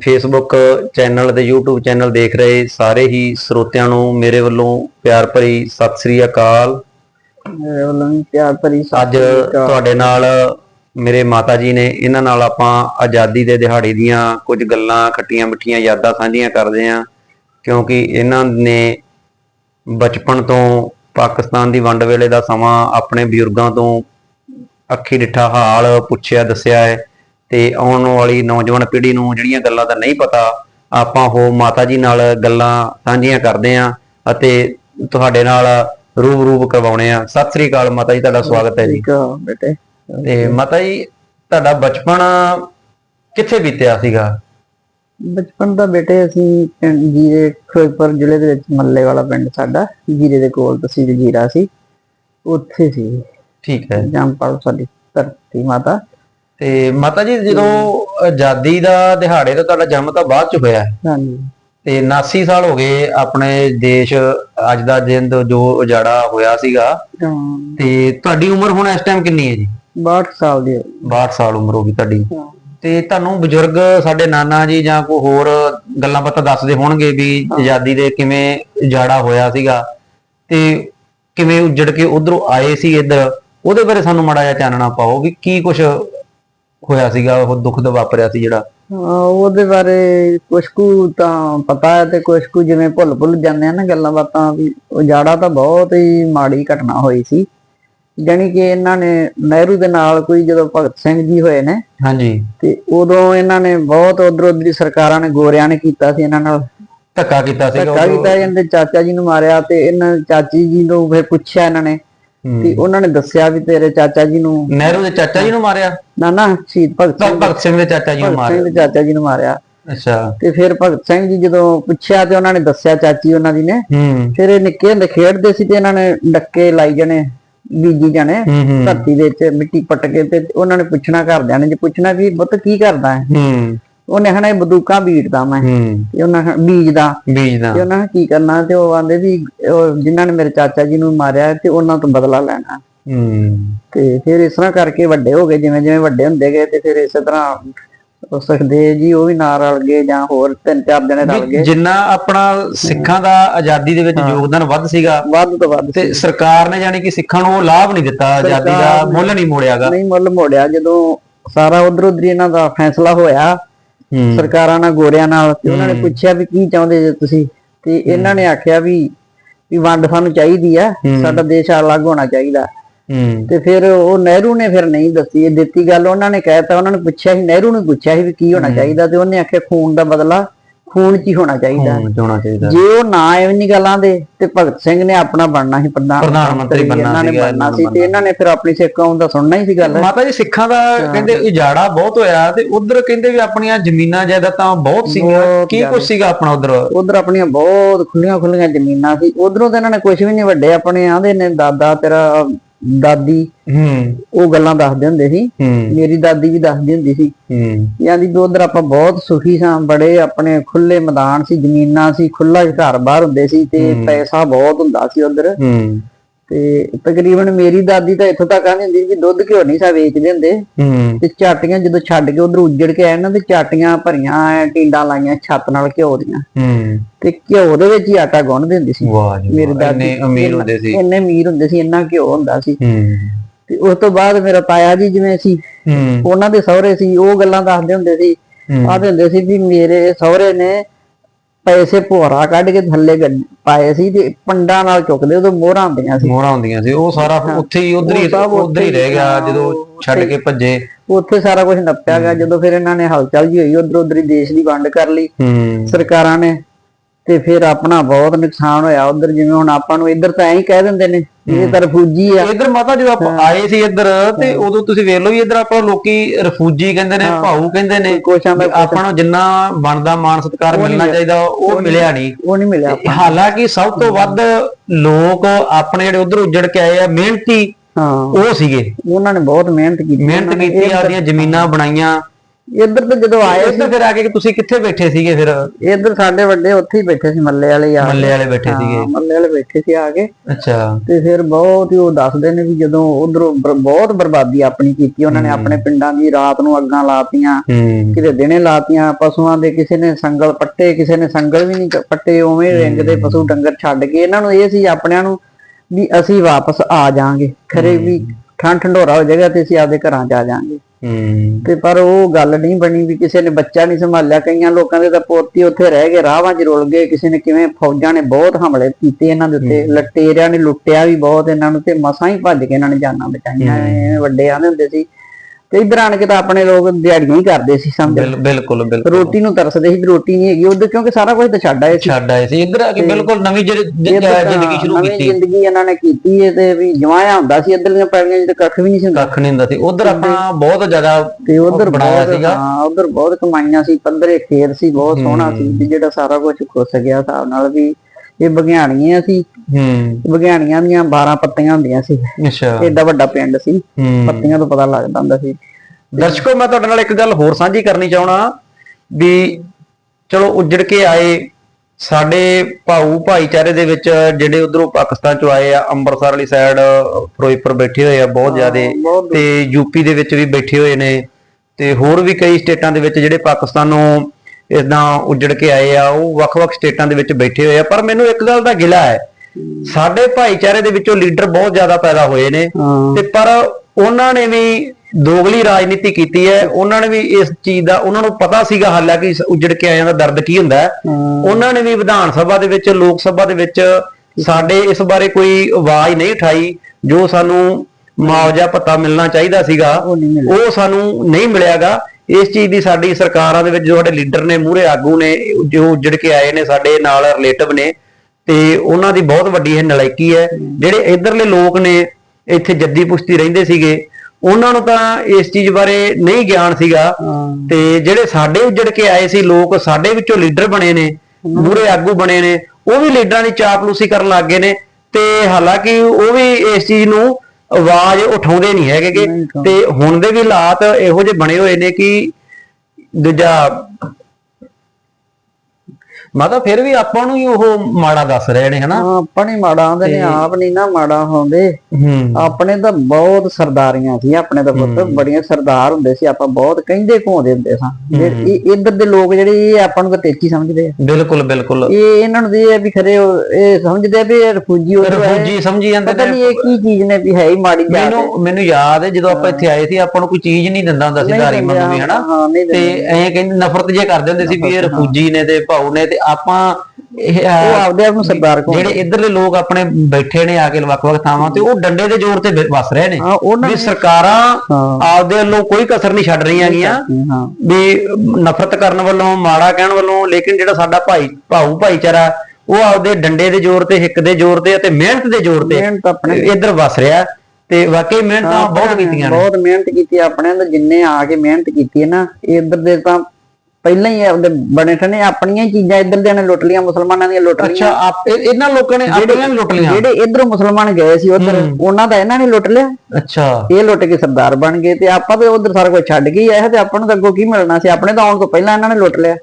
Facebook channel ਤੇ YouTube channel ਦੇਖ ਰਹੇ ਸਾਰੇ ਹੀ ਸਰੋਤਿਆਂ ਨੂੰ ਮੇਰੇ ਵੱਲੋਂ ਪਿਆਰ ਭਰੀ ਸਤਿ ਸ੍ਰੀ ਅਕਾਲ। ਮੇਰੇ ਵੱਲੋਂ ਵੀ ਪਿਆਰ ਭਰੀ ਅੱਜ। ਤੁਹਾਡੇ ਨਾਲ ਮੇਰੇ ਮਾਤਾ ਜੀ ਨੇ ਇਹਨਾਂ ਨਾਲ ਆਪਾਂ ਆਜ਼ਾਦੀ ਦੇ ਦਿਹਾੜੇ ਦੀਆਂ ਕੁਝ ਗੱਲਾਂ ਖੱਟੀਆਂ ਮਿੱਠੀਆਂ ਯਾਦਾਂ ਸਾਂਝੀਆਂ ਕਰਦੇ ਆਂ ਕਿਉਂਕਿ ਇਹਨਾਂ ਨੇ ਬਚਪਨ ਤੋਂ ਪਾਕਿਸਤਾਨ ਦੀ ਵੰਡ ਵੇਲੇ ਦਾ ਸਮਾਂ ਆਪਣੇ ਬਜ਼ੁਰਗਾਂ ਤੋਂ ਅੱਖੀ ਡਿੱਠਾ ਹਾਲ ਪੁੱਛਿਆ ਦੱਸਿਆ ਹੈ। ਤੇ ਆਉਣ ਵਾਲੀ ਨੌਜਵਾਨ ਪੀੜ੍ਹੀ ਨੂੰ ਜਿਹੜੀਆਂ ਗੱਲਾਂ ਦਾ ਨਹੀਂ ਪਤਾ ਆਪਾਂ ਉਹ ਮਾਤਾ ਜੀ ਨਾਲ ਗੱਲਾਂ ਸਾਂਝੀਆਂ ਕਰਦੇ ਆਂ ਅਤੇ ਤੁਹਾਡੇ ਨਾਲ ਰੂਬਰੂ ਕਰਵਾਉਣੇ ਆ ਸਤਿ ਸ੍ਰੀ ਅਕਾਲ ਮਾਤਾ ਜੀ ਤੁਹਾਡਾ ਸਵਾਗਤ ਹੈ ਜੀ। ਬੇਟੇ। ਤੇ ਮਾਤਾ ਜੀ ਤੁਹਾਡਾ ਬਚਪਨ ਕਿੱਥੇ ਬੀਤਿਆ ਸੀਗਾ? ਬਚਪਨ ਦਾ ਬੇਟੇ ਅਸੀਂ ਪਿੰਡ ਜੀਰੇ ਫਿਰੋਜ਼ਪੁਰ ਜ਼ਿਲ੍ਹੇ ਦੇ ਵਿੱਚ ਮੱਲੇ ਵਾਲਾ ਪਿੰਡ ਸਾਡਾ। ਜੀਰੇ ਦੇ ਕੋਲ ਤਹਿਸੀਲ ਜੀਰਾ ਸੀ। ਉੱਥੇ ਸੀ। ਠੀਕ ਹੈ। ਜੰਪਲ ਸਾਡੀ ਧਰਤੀ ਮਾਤਾ। ਤੇ ਮਾਤਾ ਜੀ ਜਦੋਂ ਆਜ਼ਾਦੀ ਦਾ ਦਿਹਾੜੇ ਤਾਂ ਤੁਹਾਡਾ ਜਨਮ ਤਾਂ ਬਾਅਦ ਚ ਹੋਇਆ ਹੈ। ਹਾਂਜੀ। ਤੇ 79 ਸਾਲ ਹੋ ਗਏ ਆਪਣੇ ਦੇਸ਼ ਅੱਜ ਦਾ ਦਿਨ ਜੋ ਉਜਾੜਾ ਹੋਇਆ ਸੀਗਾ। ਤੇ ਤੁਹਾਡੀ ਉਮਰ ਹੁਣ ਇਸ ਟਾਈਮ ਕਿੰਨੀ ਹੈ ਜੀ? 62 ਸਾਲ ਦੀ ਹੋਈ। 62 ਸਾਲ ਉਮਰ ਹੋ ਗਈ ਤੁਹਾਡੀ। ਤੇ ਤੁਹਾਨੂੰ ਬਜ਼ੁਰਗ ਸਾਡੇ ਨਾਨਾ ਜੀ ਜਾਂ ਕੋਈ ਹੋਰ ਗੱਲਾਂ ਬਾਤਾਂ ਦੱਸਦੇ ਹੋਣਗੇ ਵੀ ਆਜ਼ਾਦੀ ਦੇ ਕਿਵੇਂ ਉਜਾੜਾ ਹੋਇਆ ਸੀਗਾ। ਤੇ ਕਿਵੇਂ ਉੱਜੜ ਕੇ ਉਧਰੋਂ ਆਏ ਸੀ ਇੱਧਰ। ਉਹਦੇ ਬਾਰੇ ਸਾਨੂੰ ਮਾੜਾ ਜਿਹਾ ਚਾਨਣਾ ਪਾਓ ਵੀ ਕੀ ਕੁਝ ਹੋਇਆ ਸੀਗਾ ਉਹ ਦੁੱਖ ਦਾ ਵਾਪਰਿਆ ਸੀ ਜਿਹੜਾ ਹਾਂ, ਉਹਦੇ ਬਾਰੇ ਕੁਝ ਕੁ ਤਾਂ ਪਤਾ ਹੈ ਤੇ ਕੁਝ ਕੁ ਜਿਵੇਂ ਭੁੱਲ ਭੁੱਲ ਜਾਂਦੇ ਆ ਨਾ ਗੱਲਾਂ ਬਾਤਾਂ ਵੀ ਉਜਾੜਾ ਤਾਂ ਬਹੁਤ ਹੀ ਮਾੜੀ ਘਟਨਾ ਹੋਈ ਸੀ ਜਾਣੀ ਕਿ ਇਹਨਾਂ ਨੇ ਨਹਿਰੂ ਦੇ ਨਾਲ ਕੋਈ ਜਦੋਂ ਭਗਤ ਸਿੰਘ ਜੀ ਹੋਏ ਨੇ ਹਾਂਜੀ ਤੇ ਉਦੋਂ ਇਹਨਾਂ ਨੇ ਬਹੁਤ ਉਧਰ ਉਧਰ ਦੀ ਸਰਕਾਰਾਂ ਨੇ ਗੋਰਿਆਂ ਨੇ ਕੀਤਾ ਸੀ ਇਹਨਾਂ ਨਾਲ ਧੱਕਾ ਕੀਤਾ ਸੀਗਾ ਧੱਕਾ। ਕੀਤਾ ਇਹਨਾਂ ਦੇ ਚਾਚਾ ਜੀ ਨੂੰ ਮਾਰਿਆ ਤੇ ਇਹਨਾਂ ਚਾਚੀ ਜੀ ਨੂੰ ਫਿਰ ਪੁੱਛਿਆ ਇਹਨਾਂ ਨੇ। ਤੇ ਉਹਨਾਂ ਨੇ ਦੱਸਿਆ ਵੀ ਤੇਰੇ ਚਾਚਾ ਜੀ ਨੂੰ ਨਹਿਰੂ ਦੇ ਚਾਚਾ ਜੀ ਨੂੰ ਮਾਰਿਆ? ਨਾ ਨਾ ਸ਼ਹੀਦ ਭਗਤ ਸਿੰਘ ਭਗਤ ਸਿੰਘ ਦੇ ਚਾਚਾ ਜੀ ਨੂੰ ਭਗਤ ਸਿੰਘ ਮਾਰਿਆ ਦੇ ਚਾਚਾ ਜੀ ਨੂੰ ਮਾਰਿਆ। ਅੱਛਾ। ਤੇ ਫਿਰ ਭਗਤ ਸਿੰਘ ਜੀ ਜਦੋਂ ਪੁੱਛਿਆ ਤੇ ਉਹਨਾਂ ਨੇ ਦੱਸਿਆ ਚਾਚੀ ਉਹਨਾਂ ਦੀ ਨੇ। ਫਿਰ ਇਹ ਨਿੱਕੇ ਹੁੰਦੇ ਖੇਡਦੇ ਸੀ ਤੇ ਇਹਨਾਂ ਨੇ ਡੱਕੇ ਲਾਈ ਜਾਣੇ ਬੀਜੀ ਜਾਣੇ ਧਰਤੀ ਦੇ ਵਿੱਚ ਮਿੱਟੀ ਪੱਟ ਕੇ ਤੇ ਉਹਨਾਂ ਨੇ ਪੁੱਛਣਾ ਘਰਦਿਆਂ ਨੇ ਜੇ ਪੁੱਛਣਾ ਵੀ ਪੁੱਤ ਕੀ ਕਰਦਾ ਹੂੰ। ਉਹਨੇ ਹਨਾ ਇਹ ਬੰਦੂਕਾਂ ਬੀੜਦਾ ਮੈਂ। ਹੂੰ। ਤੇ ਉਹਨਾਂ ਬੀਜਦਾ। ਬੀਜ ਦਾ ਤੇ ਉਹਨਾਂ ਕੀ ਕਰਨਾ? ਤੇ ਉਹ ਆਂਦੇ ਵੀ ਜਿਨ੍ਹਾਂ ਨੇ ਮੇਰੇ ਚਾਚਾ ਜੀ ਨੂੰ ਮਾਰਿਆ ਤੇ ਉਹਨਾਂ ਤੋਂ ਬਦਲਾ ਲੈਣਾ। ਹੂੰ। ਤੇ ਫਿਰ ਇਸ ਤਰ੍ਹਾਂ ਕਰਕੇ ਵੱਡੇ ਹੋ ਗਏ। ਜਿਵੇਂ ਜਿਵੇਂ ਵੱਡੇ ਹੁੰਦੇ ਗਏ ਤੇ ਫਿਰ ਇਸੇ ਤਰ੍ਹਾਂ ਉਹ ਸੁਖਦੇਵ ਜੀ ਉਹ ਵੀ ਨਾਲ ਰਲ ਗਏ ਜਾਂ ਹੋਰ ਤਿੰਨ ਚਾਰ ਜਣੇ ਰਲ ਗਏ। ਜਿੰਨਾ ਆਪਣਾ ਸਿੱਖਾਂ ਦਾ ਆਜ਼ਾਦੀ ਦੇ ਵਿੱਚ ਯੋਗਦਾਨ ਵੱਧ ਸੀਗਾ ਵੱਧ ਤੋਂ ਵੱਧ ਤੇ ਸਰਕਾਰ ਨੇ ਜਾਨੀ ਕਿ ਸਿੱਖਾਂ ਨੂੰ ਉਹ ਲਾਭ ਨਹੀਂ ਦਿੱਤਾ ਆਜ਼ਾਦੀ ਦਾ ਮੁੱਲ ਨਹੀਂ ਮੋੜਿਆਗਾ ਨਹੀਂ ਮੁੱਲ ਮੋੜਿਆ। ਜਦੋਂ ਸਾਰਾ ਉਧਰ ਉਧਰ ਇਹਨਾਂ ਦਾ ਫੈਸਲਾ ਹੋਇਆ ਹੂੰ ਸਰਕਾਰਾਂ ਨਾਲ ਗੋਰਿਆਂ ਨਾਲ ਤੇ ਉਹਨਾਂ ਨੇ ਪੁੱਛਿਆ ਵੀ ਕੀ ਚਾਹੁੰਦੇ ਜੇ ਤੁਸੀਂ? ਤੇ ਇਹਨਾਂ ਨੇ ਆਖਿਆ ਵੀ ਵੀ ਵੰਡ ਸਾਨੂੰ ਚਾਹੀਦੀ ਆ ਸਾਡਾ ਦੇਸ਼ ਅਲੱਗ ਹੋਣਾ ਚਾਹੀਦਾ। ਤੇ ਫਿਰ ਉਹ ਨਹਿਰੂ ਨੇ ਫਿਰ ਨਹੀਂ ਦੱਸੀ ਇਹ ਦਿੱਤੀ ਗੱਲ। ਉਹਨਾਂ ਨੇ ਕਹਿਤਾ ਉਹਨਾਂ ਨੇ ਪੁੱਛਿਆ ਸੀ ਨਹਿਰੂ ਨੂੰ ਪੁੱਛਿਆ ਸੀ ਵੀ ਕੀ ਹੋਣਾ ਚਾਹੀਦਾ ਤੇ ਉਹਨੇ ਆਖਿਆ ਖੂਨ ਦਾ ਬਦਲਾ। ਖੂਨ 'ਚ ਹੀ ਹੋਣਾ ਚਾਹੀਦਾ ਹੂੰ, ਹੋਣਾ ਚਾਹੀਦਾ ਜੇ ਉਹ ਨਾ ਐਵੇਂ ਨਹੀਂ ਗੱਲਾਂ ਦੇ ਤੇ ਭਗਤ ਸਿੰਘ ਨੇ ਆਪਣਾ ਬਣਨਾ ਸੀ ਪ੍ਰਧਾਨ ਪ੍ਰਧਾਨ ਮੰਤਰੀ ਬਣਨਾ ਇਹਨਾਂ ਨੇ ਸੀਗਾ, ਬਣਨਾ ਸੀ ਤੇ ਇਹਨਾਂ ਨੇ ਫਿਰ ਆਪਣੀ ਸਿੱਖ ਕੌਮ ਦਾ ਸੁਣਨਾ ਹੀ ਸੀ ਗੱਲ। ਮਾਤਾ ਜੀ ਸਿੱਖਾਂ ਦਾ ਕਹਿੰਦੇ ਉਜਾੜਾ ਬਹੁਤ ਹੋਇਆ ਤੇ ਉਧਰ ਕਹਿੰਦੇ ਵੀ ਆਪਣੀਆਂ ਜ਼ਮੀਨਾਂ ਜਾਇਦਾਦਾਂ ਬਹੁਤ ਸੀਗੀਆਂ। ਕੀ ਕੁਝ ਸੀਗਾ ਆਪਣਾ ਉਧਰ? ਉਧਰ ਆਪਣੀਆਂ ਬਹੁਤ ਖੁੱਲੀਆਂ ਖੁੱਲੀਆਂ ਜ਼ਮੀਨਾਂ ਸੀ। ਉਧਰੋਂ ਤਾਂ ਇਹਨਾਂ ਨੇ ਕੁਝ ਵੀ ਨਹੀਂ ਵੱਡੇ ਆਪਣੇ ਆਂਦੇ ਨੇ ਦਾਦਾ ਤੇਰਾ ਦਾਦੀ ਹੂੰ। ਉਹ ਗੱਲਾਂ ਦੱਸਦੇ ਹੁੰਦੇ ਸੀ। ਹੂੰ। ਮੇਰੀ ਦਾਦੀ ਵੀ ਦੱਸਦੀ ਹੁੰਦੀ ਸੀ। ਹੂੰ। ਵੀ ਉਧਰ ਆਪਾਂ ਬਹੁਤ ਸੁਖੀ ਸਾਂ ਬੜੇ ਆਪਣੇ ਖੁੱਲੇ ਮੈਦਾਨ ਸੀ ਜ਼ਮੀਨਾਂ ਸੀ ਖੁੱਲਾ ਘਰ ਬਾਹਰ ਹੁੰਦੇ ਸੀ ਤੇ ਪੈਸਾ ਬਹੁਤ ਹੁੰਦਾ ਸੀ ਉਧਰ। ਹੂੰ। ਤੇ ਤਕਰੀਬਨ ਮੇਰੀ ਦਾਦੀ ਤਾਂ ਇੱਥੋਂ ਤੱਕ ਆਂਦੀ ਹੁੰਦੀ ਸੀ ਦੁੱਧ ਘਿਓ ਨਹੀਂ ਸਾ ਵੇਚਦੇ ਹੁੰਦੇ। ਤੇ ਚਾਟੀਆਂ ਜਦੋਂ ਛੱਡ ਕੇ ਉਧਰ ਉੱਜੜ ਕੇ ਆਏ ਨਾ ਤੇ ਚਾਟੀਆਂ ਭਰੀਆਂ ਐ ਟਿੰਡਾਂ ਲਾਈਆਂ ਛੱਤ ਨਾਲ ਘਿਓ ਦੀਆਂ। ਹੂੰ। ਤੇ ਘਿਓ ਦੇ ਵਿੱਚ ਹੀ ਆਟਾ ਗੁੰਨਦੇ ਹੁੰਦੇ ਸੀ। ਮੇਰੇ ਦਾਦੀ ਇੰਨੇ ਅਮੀਰ ਹੁੰਦੇ ਸੀ। ਇੰਨੇ ਅਮੀਰ ਹੁੰਦੇ ਸੀ ਇੰਨਾ ਘਿਓ ਹੁੰਦਾ ਸੀ। ਹੂੰ। ਤੇ ਉਸ ਤੋਂ ਬਾਅਦ ਮੇਰਾ ਤਾਇਆ ਜੀ ਜਿਵੇਂ ਸੀ ਹੂੰ। ਉਹਨਾਂ ਦੇ ਸਹੁਰੇ ਸੀ ਉਹ ਗੱਲਾਂ ਦੱਸਦੇ ਹੁੰਦੇ ਸੀ। ਹੂੰ। ਆਖਦੇ ਹੁੰਦੇ ਸੀ ਵੀ ਮੇਰੇ ਸਹੁਰੇ ਨੇ ਪੈਸੇ ਭੋਰਾ ਕੱਢ ਕੇ ਥੱਲੇ ਪਾਏ ਸੀ ਤੇ ਪੰਡਾਂ ਨਾਲ ਚੁੱਕਦੇ ਉਦੋਂ ਮੋਹਰਾਂ ਹੁੰਦੀਆਂ ਸੀ। ਮੋਹਰਾਂ ਹੁੰਦੀਆਂ ਸੀ ਉਹ ਸਾਰਾ ਉੱਥੇ ਹੀ ਉਧਰ ਹੀ ਉਧਰ ਹੀ ਰਹਿ ਗਿਆ ਜਦੋਂ ਛੱਡ ਕੇ ਭੱਜੇ। ਉੱਥੇ ਸਾਰਾ ਕੁਝ ਨੱਪਿਆ ਗਿਆ ਜਦੋਂ ਫਿਰ ਇਹਨਾਂ ਨੇ ਹਲਚਲ ਜੀ ਹੋਈ ਉਧਰ ਉਧਰ ਹੀ ਦੇਸ਼ ਦੀ ਵੰਡ ਕਰ ਲਈ ਸਰਕਾਰਾਂ ਨੇ ਤੇ ਫਿਰ ਆਪਣਾ ਬਹੁਤ ਨੁਕਸਾਨ ਹੋਇਆ ਉਧਰ ਜਿਵੇਂ ਹੁਣ ਆਪਾਂ ਨੂੰ ਇੱਧਰ ਤਾਂ ਐਂ ਹੀ ਕਹਿ ਦਿੰਦੇ ਨੇ ਇਹ ਤਾਂ ਰਫੂਜੀ ਆ। ਇਧਰ ਮਾਤਾ ਜਦੋਂ ਆਪਾਂ ਆਏ ਸੀ ਇੱਧਰ ਤੇ ਉਦੋਂ ਤੁਸੀਂ ਵੇਖ ਲਓ ਵੀ ਇੱਧਰ ਆਪਾਂ ਲੋਕੀ ਰਫੂਜੀ ਕਹਿੰਦੇ ਨੇ ਭਾਊ ਕਹਿੰਦੇ ਨੇ ਆਪਾਂ ਨੂੰ ਜਿੰਨਾ ਬਣਦਾ ਮਾਣ ਸਤਿਕਾਰ ਮਿਲਣਾ ਚਾਹੀਦਾ ਉਹ ਮਿਲਿਆ ਨਹੀਂ। ਉਹ ਨਹੀਂ ਮਿਲਿਆ ਹਾਲਾਂਕਿ ਸਭ ਤੋਂ ਵੱਧ ਲੋਕ ਆਪਣੇ ਜਿਹੜੇ ਉਧਰ ਉੱਜੜ ਕੇ ਆਏ ਆ ਮਿਹਨਤੀ ਹਾਂ। ਉਹ ਸੀਗੇ। ਉਹਨਾਂ ਨੇ ਬਹੁਤ ਮਿਹਨਤ ਕੀਤੀ। ਮਿਹਨਤ ਕੀਤੀ ਆਪਦੀਆਂ ਜ਼ਮੀਨਾਂ ਬਣਾਈਆਂ। ਇੱਧਰ ਤੇ ਜਦੋਂ ਆਏ ਇੱਧਰ ਫਿਰ ਆ ਕੇ ਤੁਸੀਂ ਕਿੱਥੇ ਬੈਠੇ ਸੀਗੇ ਫਿਰ? ਇੱਧਰ ਸਾਡੇ ਵੱਡੇ ਉੱਥੇ ਹੀ ਬੈਠੇ ਸੀ ਮੱਲੇ ਵਾਲੇ ਆ ਮੱਲੇ ਵਾਲੇ ਬੈਠੇ ਸੀਗੇ। ਮੱਲੇ ਵਾਲੇ ਬੈਠੇ ਸੀ ਆ ਕੇ। ਅੱਛਾ। ਤੇ ਫਿਰ ਬਹੁਤ ਹੀ ਉਹ ਦੱਸਦੇ ਨੇ ਵੀ ਜਦੋਂ ਉਧਰੋਂ ਬਹੁਤ ਬਰਬਾਦੀ ਆਪਣੀ ਕੀਤੀ ਉਹਨਾਂ ਨੇ ਆਪਣੇ ਪਿੰਡਾਂ ਦੀ ਰਾਤ ਨੂੰ ਅੱਗਾਂ ਲਾਤੀਆਂ ਕਿਤੇ ਦਿਨੇ ਲਾਤੀਆਂ ਪਸ਼ੂਆਂ ਦੇ ਕਿਸੇ ਨੇ ਸੰਗਲ ਪੱਟੇ ਕਿਸੇ ਨੇ ਸੰਗਲ ਵੀ ਨਹੀਂ ਪੱਟੇ ਉਵੇਂ ਰਿੰਗਦੇ ਪਸ਼ੂ ਡੰਗਰ ਛੱਡ ਕੇ ਇਹਨਾਂ ਨੂੰ ਇਹ ਸੀ ਆਪਣਿਆਂ ਨੂੰ ਵੀ ਅਸੀਂ ਵਾਪਸ ਆ ਜਾਾਂਗੇ। ਖਰੇ ਵੀ ਠੰਡ ਠੰਡੋਰਾ ਹੋ ਜਾਏਗਾ ਤੇ ਅਸੀਂ ਆਪਦੇ ਘਰਾਂ 'ਚ ਆ ਜਾਾਂਗੇ। ਤੇ ਪਰ ਉਹ ਗੱਲ ਨਹੀਂ ਬਣੀ ਵੀ ਕਿਸੇ ਨੇ ਬੱਚਾ ਨਹੀਂ ਸੰਭਾਲਿਆ। ਕਈਆਂ ਲੋਕਾਂ ਦੇ ਤਾਂ ਪੋਤੀ ਉੱਥੇ ਰਹਿ ਗਏ ਰਾਹਾਂ 'ਚ ਰੁਲ ਗਏ। ਕਿਸੇ ਨੇ ਕਿਵੇਂ ਫੌਜਾਂ ਨੇ ਬਹੁਤ ਹਮਲੇ ਕੀਤੇ ਇਹਨਾਂ ਦੇ ਉੱਤੇ। ਲਟੇਰਿਆਂ ਨੇ ਲੁੱਟਿਆ ਵੀ ਬਹੁਤ ਇਹਨਾਂ ਨੂੰ ਤੇ ਮਸਾਂ ਹੀ ਭੱਜ ਕੇ ਇਹਨਾਂ ਨੇ ਜਾਨਾਂ ਬਚਾਈਆਂ। ਐਵੇਂ ਵੱਡੇ ਆਂਦੇ ਹੁੰਦੇ ਸੀ। ਤੇ ਇਧਰ ਆਣ ਕੇ ਤਾਂ ਆਪਣੇ ਲੋਕ ਦਿਹਾੜੀਆਂ ਹੀ ਕਰਦੇ ਸੀ ਸਮਝ ਬਿਲ- ਬਿਲਕੁਲ ਬਿਲਕੁਲ। ਰੋਟੀ ਨੂੰ ਤਰਸਦੇ ਸੀ ਰੋਟੀ ਨਹੀਂ ਹੈਗੀ ਉਧਰ ਕਿਉਂਕਿ ਸਾਰਾ ਕੁਝ ਤਾਂ ਛੱਡ ਆਏ ਸੀ। ਛੱਡ ਆਏ ਸੀ। ਇੱਧਰ ਆ ਕੇ ਬਿਲਕੁਲ ਨਵੀਂ ਜ਼ਿੰਦਗੀ ਸ਼ੁਰੂ ਨਵੀਂ ਕੀਤੀ। ਜ਼ਿੰਦਗੀ ਇਹਨਾਂ ਨੇ ਕੀਤੀ ਹੈ ਤੇ ਵੀ ਜਵਾਇਆ ਹੁੰਦਾ ਸੀ ਇੱਧਰ ਦੀਆਂ ਪੈੜੀਆਂ ਜਿੱਦ ਕੱਖ ਵੀ ਨਹੀਂ ਸੀ ਹੁੰਦਾ। ਕੱਖ ਨਹੀਂ ਹੁੰਦਾ ਸੀ। ਉਧਰ ਆਪਾਂ ਬਹੁਤ ਜ਼ਿਆਦਾ ਤੇ ਉਧਰ ਬਣਾਇਆ ਸੀਗਾ। ਹਾਂ ਉਧਰ ਬਹੁਤ ਕਮਾਈਆਂ ਸੀ ਪੰਦਰੇ ਖੇਤ ਸੀ ਬਹੁਤ ਸੋਹਣਾ ਸੀ ਜਿਹੜਾ ਸਾਰਾ ਕੁਝ ਖੁੱਸ ਗਿਆ ਹਿਸਾਬ ਨਾਲ ਵੀ ਇਹ ਬਗਿਆਣੀਆਂ ਸੀ। ਹੂੰ। ਬਗਿਆਣੀਆਂ ਦੀਆਂ 12 ਪੱਤੀਆਂ ਹੁੰਦੀਆਂ ਸੀ। ਅੱਛਾ। ਏਡਾ ਵੱਡਾ ਪਿੰਡ ਸੀ। ਪੱਤੀਆਂ ਤੋਂ ਪਤਾ ਲੱਗਦਾ ਹੁੰਦਾ ਸੀ। ਦਰਸ਼ਕੋ ਮੈਂ ਤੁਹਾਡੇ ਨਾਲ ਇੱਕ ਗੱਲ ਹੋਰ ਸਾਂਝੀ ਕਰਨੀ ਚਾਹਣਾ ਵੀ ਚਲੋ ਉੱਜੜ ਕੇ ਆਏ ਸਾਡੇ ਭਾਊ ਭਾਈਚਾਰੇ ਦੇ ਵਿੱਚ ਜਿਹੜੇ ਉਧਰੋਂ ਪਾਕਿਸਤਾਨ ਚੋਂ ਆਏ ਆ ਅੰਮ੍ਰਿਤਸਰ ਵਾਲੀ ਸਾਈਡ ਫਿਰੋਜ਼ਪੁਰ ਬੈਠੇ ਹੋਏ ਆ ਬਹੁਤ ਜ਼ਿਆਦੇ ਤੇ ਯੂਪੀ ਦੇ ਵਿੱਚ ਵੀ ਬੈਠੇ ਹੋਏ ਨੇ ਤੇ ਹੋਰ ਵੀ ਕਈ ਸਟੇਟਾਂ ਦੇ ਵਿੱਚ ਜਿਹੜੇ ਪਾਕਿਸਤਾਨੋਂ ਇਦਾਂ ਉੱਜੜ ਕੇ ਆਏ ਆ ਉਹ ਵੱਖ-ਵੱਖ ਸਟੇਟਾਂ ਦੇ ਵਿੱਚ ਬੈਠੇ ਹੋਏ ਆ ਪਰ ਮੈਨੂੰ ਇੱਕ ਗੱਲ ਦਾ ਗਿਲਾ ਹੈ। ਸਾਡੇ ਭਾਈਚਾਰੇ ਦੇ ਵਿੱਚੋਂ ਲੀਡਰ ਬਹੁਤ ਜ਼ਿਆਦਾ ਪੈਦਾ ਹੋਏ ਨੇ। ਤੇ ਪਰ ਉਹਨਾਂ ਨੇ ਵੀ ਦੋਗਲੀ ਰਾਜਨੀਤੀ ਕੀਤੀ ਹੈ। ਉਹਨਾਂ ਨੇ ਵੀ ਇਸ ਚੀਜ਼ ਦਾ ਉਹਨਾਂ ਨੂੰ ਪਤਾ ਸੀਗਾ ਹਾਲਾਂਕਿ ਉੱਜੜ ਕੇ ਆਇਆਂ ਦਾ ਦਰਦ ਕੀ ਹੁੰਦਾ ਉਹਨਾਂ ਨੇ ਵੀ ਵਿਧਾਨ ਸਭਾ ਦੇ ਵਿੱਚ ਲੋਕ ਸਭਾ ਦੇ ਵਿੱਚ ਸਾਡੇ ਇਸ ਬਾਰੇ ਕੋਈ ਆਵਾਜ਼ ਨਹੀਂ ਉਠਾਈ ਜੋ ਸਾਨੂੰ ਮੁਆਵਜ਼ਾ ਭੱਤਾ ਮਿਲਣਾ ਚਾਹੀਦਾ ਸੀਗਾ ਉਹ ਸਾਨੂੰ ਨਹੀਂ ਮਿਲਿਆਗਾ। ਇਸ ਚੀਜ਼ ਦੀ ਸਾਡੀ ਸਰਕਾਰਾਂ ਦੇ ਵਿੱਚ ਜੋ ਸਾਡੇ ਲੀਡਰ ਨੇ ਮੂਹਰੇ ਆਗੂ ਨੇ ਜੋ ਉੱਜੜ ਕੇ ਆਏ ਨੇ ਸਾਡੇ ਨਾਲ ਰਿਲੇਟਿਵ ਨੇ ਤੇ ਉਹਨਾਂ ਦੀ ਬਹੁਤ ਵੱਡੀ ਇਹ ਨਲਾਇਕੀ ਹੈ। ਜਿਹੜੇ ਇਧਰਲੇ ਲੋਕ ਨੇ ਇੱਥੇ ਜੱਦੀ ਪੁਸ਼ਤੀ ਰਹਿੰਦੇ ਸੀਗੇ ਉਹਨਾਂ ਨੂੰ ਤਾਂ ਇਸ ਚੀਜ਼ ਬਾਰੇ ਨਹੀਂ ਗਿਆਨ ਸੀਗਾ। ਤੇ ਜਿਹੜੇ ਸਾਡੇ ਉੱਜੜ ਕੇ ਆਏ ਸੀ ਲੋਕ ਸਾਡੇ ਵਿੱਚੋਂ ਲੀਡਰ ਬਣੇ ਨੇ ਮੂਹਰੇ ਆਗੂ ਬਣੇ ਨੇ ਉਹ ਵੀ ਲੀਡਰਾਂ ਦੀ ਚਾਪਲੂਸੀ ਕਰਨ ਲੱਗ ਗਏ ਨੇ। ਤੇ ਹਾਲਾਂਕਿ ਉਹ ਵੀ ਇਸ ਚੀਜ਼ ਨੂੰ ਆਵਾਜ਼ ਉਠਾਉਂਦੇ ਨਹੀਂ ਹੈਗੇ ਗੇ। ਤੇ ਹੁਣ ਦੇ ਵੀ ਹਾਲਾਤ ਇਹੋ ਜਿਹੇ ਬਣੇ ਹੋਏ ਨੇ ਕਿ ਦੂਜਾ ਮਾਤਾ ਫਿਰ ਵੀ ਆਪਾਂ ਨੂੰ ਹੀ ਉਹ ਮਾੜਾ ਦੱਸ ਰਹੇ ਨੇ ਹਨਾ? ਹਾਂ, ਆਪਾਂ ਨੀ ਮਾੜਾ ਆਉਂਦੇ ਨੇ ਆਪ ਨਹੀਂ ਨਾ ਮਾੜਾ ਹੁੰਦੇ। ਆਪਣੇ ਤਾਂ ਬਹੁਤ ਸਰਦਾਰੀਆਂ ਸੀ ਆਪਣੇ ਤਾਂ ਪੁੱਤ। ਬੜੀਆਂ ਸਰਦਾਰ ਹੁੰਦੇ ਸੀ ਆਪਾਂ ਬਹੁਤ ਕਹਿੰਦੇ ਘੋਂਦੇ ਹੁੰਦੇ ਸਾਂ। ਇਹ ਇੱਧਰ ਦੇ ਲੋਕ ਜਿਹੜੇ ਇਹ ਆਪਾਂ ਨੂੰ ਤਾਂ ਤੇਚੀ ਸਮਝਦੇ ਆ। ਬਿਲਕੁਲ ਬਿਲਕੁਲ। ਇਹ ਇਹਨਾਂ ਨੂੰ ਇਹ ਆ ਵੀ ਖਰੇ ਇਹ ਸਮਝਦੇ ਆ ਵੀ ਰਫੂਜੀ ਹੋ ਰਫੂਜੀ ਸਮਝੀ ਜਾਂਦੇ ਪਤਾ ਨਹੀਂ ਇਹ ਕੀ ਚੀਜ਼ ਨੇ ਵੀ ਹੈ ਹੀ ਮਾੜੀ ਜਾਤ। ਮੈਨੂੰ ਮੈਨੂੰ ਯਾਦ ਹੈ ਜਦੋਂ ਆਪਾਂ ਇੱਥੇ ਆਏ ਸੀ ਆਪਾਂ ਨੂੰ ਕੋਈ ਚੀਜ਼ ਨਹੀਂ ਦਿੰਦਾ ਹੁੰਦਾ ਸੀ ਧਾਰੀ ਮੰਨੂ ਵੀ ਹਨਾ? ਤੇ ਐਂ ਕਹਿੰਦੇ ਨਫ਼ਰਤ ਜੇ ਕਰਦੇ ਹੁੰਦੇ ਸੀ ਵੀ ਇਹ ਰਫੂਜੀ ਨੇ ਤੇ ਭਾਊ ਨੇ ਤੇ ਆਪਾਂ ਇਹ ਉਹ ਆਪਦੇ ਆਪ ਨੂੰ ਸਰਦਾਰ ਕੋ ਜਿਹੜੇ ਇਧਰਲੇ ਲੋਕ ਆਪਣੇ ਬੈਠੇ ਨੇ ਆ ਕੇ ਵੱਖ-ਵੱਖ ਥਾਵਾਂ ਤੇ ਉਹ ਡੰਡੇ ਦੇ ਜ਼ੋਰ ਤੇ ਵ- ਵਸ ਰਹੇ ਨੇ। ਹਾਂ ਉਹਨਾਂ ਵੀ ਸਰਕਾਰਾਂ ਹਾਂ। ਆਪਦੇ ਵੱਲੋਂ ਕੋਈ ਕਸਰ ਨਹੀਂ ਛੱਡ ਰਹੀਆਂ ਗੀਆਂ। ਹਾਂ। ਵੀ ਨਫ਼ਰਤ ਕਰਨ ਵੱਲੋਂ ਮਾੜਾ ਕਹਿਣ ਵੱਲੋਂ ਲੇਕਿਨ ਜਿਹੜਾ ਸਾਡਾ ਭਾਈ ਭਾਊ ਭਾਈਚਾਰਾ ਉਹ ਆਪਦੇ ਡੰਡੇ ਦੇ ਜ਼ੋਰ ਤੇ ਹਿੱਕ ਦੇ ਜ਼ੋਰ ਤੇ ਅਤੇ ਮਿਹਨਤ ਦੇ ਜ਼ੋਰ ਤੇ ਮਿਹਨਤ ਆਪਣੇ ਇੱਧਰ ਵਸ ਰਿਹਾ। ਤੇ ਵਾਕਈ ਮਿਹਨਤਾਂ ਬਹੁਤ ਕੀਤੀਆਂ ਨੇ। ਬਹੁਤ ਮਿਹਨਤ ਕੀਤੀ ਆ ਆਪਣਿਆਂ ਦਾ ਜਿੰਨੇ ਆ ਕੇ ਮਿਹਨਤ ਕੀਤੀ ਹੈ ਨਾ ਇਹ ਇੱਧਰ ਦੇ ਤਾਂ ਪਹਿਲਾਂ ਹੀ ਆਪਦੇ ਬਣੇ ਠਣੇ ਆਪਣੀਆਂ ਚੀਜ਼ਾਂ ਇੱਧਰ ਦੇ ਨੇ ਲੁੱਟ ਲੀਆਂ ਮੁਸਲਮਾਨਾਂ ਦੀਆਂ ਲੁੱਟ ਅੱਛਾ ਲੀਆਂ ਆਪ ਇਹ- ਇਹਨਾਂ ਲੋਕਾਂ ਨੇ ਆਪਣੀਆਂ ਵੀ ਲੁੱਟ ਲੀਆਂ ਜਿਹੜੇ ਇਧਰੋਂ ਮੁਸਲਮਾਨ ਗਏ ਸੀ ਉਧਰ ਉਹਨਾਂ ਦਾ ਇਹਨਾਂ ਨੇ ਲੁੱਟ ਲਿਆ। ਅੱਛਾ। ਇਹ ਲੁੱਟ ਕੇ ਸਰਦਾਰ ਬਣ ਗਏ ਤੇ ਆਪਾਂ ਤੇ ਉਧਰ ਸਾਰਾ ਕੁਝ ਛੱਡ ਹੀ ਆਏ ਤੇ ਆਪਾਂ ਨੂੰ ਤਾਂ ਅੱਗੋਂ ਕੀ ਮਿਲਣਾ ਸੀ? ਆਪਣੇ ਤਾਂ ਆਉਣ ਤੋਂ ਪਹਿਲਾਂ ਇਹਨਾਂ ਨੇ ਲੁੱਟ ਲਿਆ।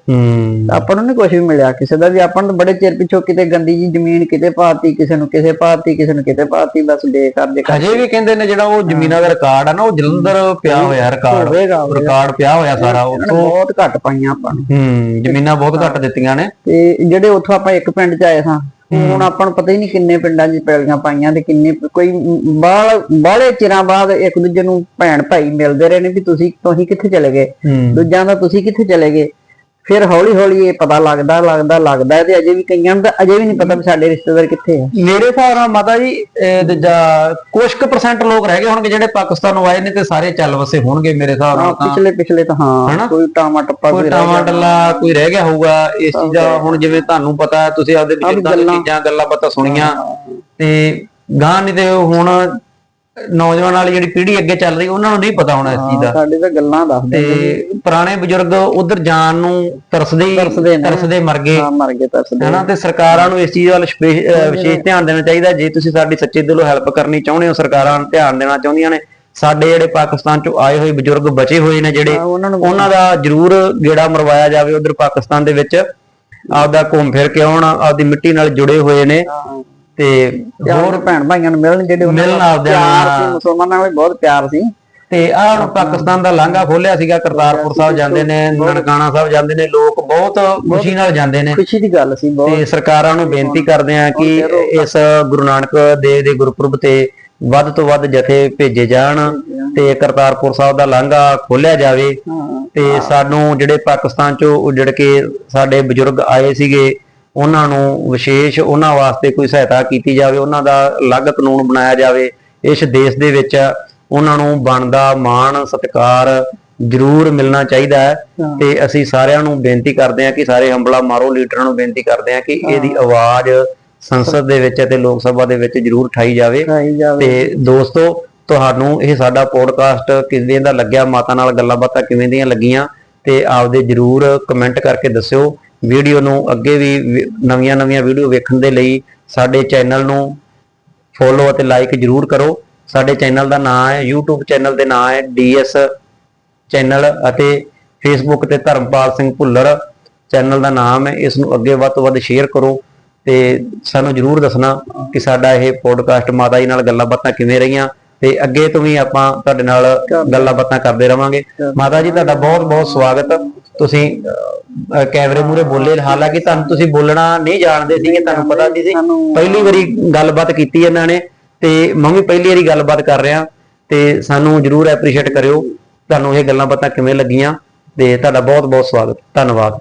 ਆਪਾਂ ਨੂੰ ਨਹੀਂ ਕੁਝ ਵੀ ਮਿਲਿਆ ਕਿਸੇ ਦਾ ਵੀ। ਆਪਾਂ ਨੂੰ ਬੜੇ ਚਿਰ ਪਿੱਛੋਂ ਕਿਤੇ ਗੰਦੀ ਜੀ ਜ਼ਮੀਨ ਕਿਤੇ ਪਾਤੀ ਕਿਸੇ ਨੂੰ ਕਿਸੇ ਪਾਤੀ ਕਿਸੇ ਨੂੰ ਕਿਤੇ ਪਾਤੀ ਬਸ ਦੇ ਕਰ ਦੇ ਹਜੇ ਵੀ ਕਹਿੰਦੇ ਨੇ ਜਿਹੜਾ ਉਹ ਜ਼ਮੀਨਾਂ ਦਾ ਰਿਕਾਰਡ ਆ ਨਾ ਉਹ ਜਲੰਧਰ ਪਿਆ ਹੋਇਆ ਰਿਕਾਰਡ। ਰਿਕਾਰਡ ਪਿਆ ਹੋਇਆ ਸਾਰਾ ਉੱਥੋਂ। ਬਹੁਤ ਘੱਟ ਪਾਈਆਂ ਆਪਾਂ ਨੂੰ। ਹੂੰ ਜ਼ਮੀਨਾਂ ਬਹੁਤ ਘੱਟ ਦਿੱਤੀਆਂ ਨੇ। ਤੇ ਜਿਹੜੇ ਉੱਥੋਂ ਆਪਾਂ ਇੱਕ ਪਿੰਡ ਚ ਆਏ ਸਾਂ ਹੁਣ ਆਪਾਂ ਨੂੰ ਪਤਾ ਹੀ ਨਹੀਂ ਕਿੰਨੇ ਪਿੰਡਾਂ 'ਚ ਪੈਲੀਆਂ ਪਾਈਆਂ ਤੇ ਕਿੰਨੇ ਕੋਈ ਬਾਲ ਬਾਲੇ ਚਿਰਾਂ ਬਾਅਦ ਇੱਕ ਦੂਜੇ ਨੂੰ ਭੈਣ ਭਾਈ ਮਿਲਦੇ ਰਹੇ ਨੇ ਵੀ ਤੁਸੀਂ ਤੁਸੀਂ ਕਿੱਥੇ ਚਲੇ ਗਏ? ਦੂਜਿਆਂ ਦਾ ਤੁਸੀਂ ਕਿੱਥੇ ਚਲੇ ਗਏ? ਫਿਰ ਹੌਲੀ ਹੌਲੀ ਇਹ ਪਤਾ ਲੱਗਦਾ ਲੱਗਦਾ ਲੱਗਦਾ ਤੇ ਅਜੇ ਵੀ ਕਈਆਂ ਨੂੰ ਤਾਂ ਅਜੇ ਵੀ ਨਹੀਂ ਪਤਾ ਵੀ ਸਾਡੇ ਰਿਸ਼ਤੇਦਾਰ ਕਿੱਥੇ ਆ। ਮੇਰੇ ਹਿਸਾਬ ਨਾਲ ਮਾਤਾ ਜੀ ਕੁਝ ਕੁ ਪਰਸੈਂਟ ਲੋਕ ਰਹਿ ਗਏ ਹੋਣਗੇ ਜਿਹੜੇ ਪਾਕਿਸਤਾਨੋਂ ਆਏ ਨੇ ਤੇ ਸਾਰੇ ਚੱਲ ਵਸੇ ਹੋਣਗੇ ਮੇਰੇ ਹਿਸਾਬ ਨਾਲ ਤਾਂ। ਪਿਛਲੇ ਪਿਛਲੇ ਤਾਂ? ਹਾਂ ਕੋਈ ਟਾਮਾ ਟੱਪਾ ਕੋਈ ਗਿਆ ਟੱਲਾ ਕੋਈ ਰਹਿ ਗਿਆ ਹੋਊਗਾ ਇਸ ਚੀਜ਼ਾਂ ਹੁਣ ਜਿਵੇਂ ਤੁਹਾਨੂੰ ਪਤਾ ਤੁਸੀਂ ਆਪਦੇ ਆਹ ਵੀ ਬਜ਼ੁਰਗਾਂ ਦੀ ਗੱਲਾਂ- ਚੀਜ਼ਾਂ ਗੱਲਾਂ ਬਾਤਾਂ ਸੁਣੀਆਂ। ਤੇ ਗਾਂ ਨਹੀਂ ਤੇ ਹੁਣ ਨੌਜਵਾਨ ਵਾਲੀ ਜਿਹੜੀ ਪੀੜ੍ਹੀ ਅੱਗੇ ਚੱਲ ਰਹੀ ਉਹਨਾਂ ਨੂੰ ਨਹੀਂ ਪਤਾ ਹੋਣਾ ਇਸ ਚੀਜ਼ ਦਾ। ਸਾਡੇ ਤਾਂ ਗੱਲਾਂ ਦੱਸਦੇ ਤੇ ਪੁਰਾਣੇ ਬਜ਼ੁਰਗ ਉਧਰ ਜਾਣ ਨੂੰ ਤਰਸਦੇ ਹੀ ਤਰਸਦੇ ਨੇ। ਤਰਸਦੇ ਮਰ ਗਏ। ਹਾਂ ਮਰ ਗਏ ਤਰਸਦੇ ਹੈਨਾ ਤੇ ਸਰਕਾਰਾਂ ਨੂੰ ਇਸ ਚੀਜ਼ ਵੱਲ ਅਹ ਵਿਸ਼ੇਸ਼ ਧਿਆਨ ਦੇਣਾ ਚਾਹੀਦਾ। ਜੇ ਤੁਸੀਂ ਸਾਡੀ ਸੱਚੇ ਦਿਲੋਂ ਹੈਲਪ ਕਰਨੀ ਚਾਹੁੰਦੇ ਹੋ ਸਰਕਾਰਾਂ ਧਿਆਨ ਦੇਣਾ ਚਾਹੁੰਦੀਆਂ ਨੇ ਸਾਡੇ ਜਿਹੜੇ ਪਾਕਿਸਤਾਨ ਚੋਂ ਆਏ ਹੋਏ ਬਜ਼ੁਰਗ ਬਚੇ ਹੋਏ ਨੇ ਜਿਹੜੇ ਹਾਂ, ਉਹਨਾਂ ਨੂੰ ਉਹਨਾਂ ਦਾ ਜ਼ਰੂਰ ਗੇੜਾ ਮਰਵਾਇਆ ਜਾਵੇ ਉਧਰ ਪਾਕਿਸਤਾਨ ਦੇ ਵਿੱਚ। ਆਪਦਾ ਘੁੰਮ ਫਿਰ ਕੇ ਆਉਣ ਆਪਦੀ ਮਿੱਟੀ ਨਾਲ ਜੁੜੇ ਹੋਏ ਨੇ। ਹਾਂ, ਤੇ ਹੋਰ ਭੈਣ ਭਾਈਆਂ ਨੂੰ ਮਿਲਣ ਜਿਹੜੇ ਉਹਨਾਂ ਮਿਲਣ ਨਾਲ ਆਪਦਿਆਂ ਪਿਆਰ। ਸੀ ਮੁਸਲਮਾਨਾਂ ਨਾਲ ਵੀ ਬਹੁਤ ਪਿਆਰ ਸੀ। ਤੇ ਆਹ ਪਾਕਿਸਤਾਨ ਦਾ ਲਾਂਘਾ ਖੋਲਿਆ ਸੀਗਾ ਕਰਤਾਰਪੁਰ ਸਾਹਿਬ ਜਾਂਦੇ ਨੇ ਨਨਕਾਣਾ ਸਾਹਿਬ ਜਾਂਦੇ ਨੇ ਲੋਕ ਬਹੁਤ ਖੁਸ਼ੀ ਨਾਲ ਜਾਂਦੇ ਨੇ। ਖੁਸ਼ੀ ਦੀ ਗੱਲ ਸੀ ਬਹੁਤ। ਤੇ ਸਰਕਾਰਾਂ ਨੂੰ ਬੇਨਤੀ ਕਰਦੇ ਆ ਕਿ ਇਸ ਗੁਰੂ ਨਾਨਕ ਦੇਵ ਦੇ ਗੁਰਪੁਰਬ ਤੇ ਵੱਧ ਤੋਂ ਵੱਧ ਜਥੇ ਭੇਜੇ ਜਾਣ ਤੇ ਕਰਤਾਰਪੁਰ ਸਾਹਿਬ ਦਾ ਲਾਂਘਾ ਖੋਲਿਆ ਜਾਵੇ। ਤੇ ਸਾਨੂੰ ਜਿਹੜੇ ਪਾਕਿਸਤਾਨ ਚੋਂ ਉੱਜੜ ਕੇ ਸਾਡੇ ਬਜ਼ੁਰਗ ਆਏ ਸੀਗੇ ਉਹਨਾਂ ਨੂੰ ਵਿਸ਼ੇਸ਼ ਉਹਨਾਂ ਵਾਸਤੇ ਕੋਈ ਸਹਾਇਤਾ ਕੀਤੀ ਜਾਵੇ ਉਹਨਾਂ ਦਾ ਅਲੱਗ ਕਾਨੂੰਨ ਬਣਾਇਆ ਜਾਵੇ ਇਸ ਦੇਸ਼ ਦੇ ਵਿੱਚ ਉਹਨਾਂ ਨੂੰ ਬਣਦਾ ਮਾਣ ਸਤਿਕਾਰ ਜ਼ਰੂਰ ਮਿਲਣਾ ਚਾਹੀਦਾ ਹੈ। ਤੇ ਅਸੀਂ ਸਾਰਿਆਂ ਨੂੰ ਬੇਨਤੀ ਕਰਦੇ ਹਾਂ ਕਿ ਸਾਰੇ ਹੰਬਲਾ ਮਾਰੋ ਲੀਡਰਾਂ ਨੂੰ ਬੇਨਤੀ ਕਰਦੇ ਹਾਂ ਕਿ ਇਹਦੀ ਆਵਾਜ਼ ਸੰਸਦ ਦੇ ਵਿੱਚ ਅਤੇ ਲੋਕ ਸਭਾ ਦੇ ਵਿੱਚ ਜ਼ਰੂਰ ਉਠਾਈ ਜਾਵੇ। ਖਾਈ ਜਾਵੇ। ਤੇ ਦੋਸਤੋ ਤੁਹਾਨੂੰ ਇਹ ਸਾਡਾ ਪੋਡਕਾਸਟ ਕਿਵੇਂ ਦਾ ਲੱਗਿਆ ਮਾਤਾ ਨਾਲ ਗੱਲਾਂ ਬਾਤਾਂ ਕਿਵੇਂ ਦੀਆਂ ਲੱਗੀਆਂ ਤੇ ਆਪਦੇ ਜਰੂਰ ਕਮੈਂਟ ਕਰਕੇ ਦੱਸਿਓ। ਵੀਡੀਓ ਨੂੰ ਅੱਗੇ ਵੀ ਨਵੀਆਂ ਨਵੀਆਂ ਵੀਡੀਓ ਵੇਖਣ ਦੇ ਲਈ ਸਾਡੇ ਚੈਨਲ ਨੂੰ ਫੋਲੋ ਅਤੇ ਲਾਈਕ ਜਰੂਰ ਕਰੋ। ਸਾਡੇ ਚੈਨਲ ਦਾ ਨਾਮ ਹੈ YouTube ਚੈਨਲ ਦੇ ਨਾਮ ਹੈ DS ਚੈਨਲ ਅਤੇ Facebook ਤੇ ਧਰਮਪਾਲ ਸਿੰਘ ਭੁੱਲਰ ਚੈਨਲ ਦਾ ਨਾਮ ਹੈ। ਇਸ ਨੂੰ ਅੱਗੇ ਵੱਧ ਤੋਂ ਵੱਧ ਸ਼ੇਅਰ ਕਰੋ ਤੇ ਸਾਨੂੰ ਜਰੂਰ ਦੱਸਣਾ ਕਿ ਸਾਡਾ ਇਹ ਪੋਡਕਾਸਟ ਮਾਤਾ ਜੀ ਨਾਲ ਗੱਲਾਂ ਬਾਤਾਂ ਕਿਵੇਂ ਰਹੀਆਂ ਤੇ ਅੱਗੇ ਤੋਂ ਵੀ ਆਪਾਂ ਤੁਹਾਡੇ ਨਾਲ ਗੱਲਾਂ ਬਾਤਾਂ ਕਰਦੇ ਰਵਾਂਗੇ। ਮਾਤਾ ਜੀ ਤੁਹਾਡਾ ਬਹੁਤ ਬਹੁਤ ਸਵਾਗਤ। ਤੁਸੀਂ ਕੈਮਰੇ ਮੂਰੇ ਬੋਲੇ ਹਾਲਾਂਕਿ ਤੁਹਾਨੂੰ ਤੁਸੀਂ ਬੋਲਣਾ ਨਹੀਂ ਜਾਣਦੇ ਸੀਗੇ ਤੁਹਾਨੂੰ ਪਤਾ ਨਹੀਂ ਸੀ ਪਹਿਲੀ ਵਾਰੀ ਗੱਲਬਾਤ ਕੀਤੀ ਇਹਨਾਂ ਨੇ ਤੇ ਮੈਂ ਵੀ ਪਹਿਲੀ ਵਾਰੀ ਗੱਲਬਾਤ ਕਰ ਰਿਹਾ ਤੇ ਸਾਨੂੰ ਜਰੂਰ ਐਪਰੀਸ਼ੀਏਟ ਕਰਿਓ। ਤੁਹਾਨੂੰ ਇਹ ਗੱਲਾਂ ਬਾਤਾਂ ਕਿਵੇਂ ਲੱਗੀਆਂ ਤੇ ਤੁਹਾਡਾ ਬਹੁਤ ਬਹੁਤ ਸਵਾਗਤ ਧੰਨਵਾਦ।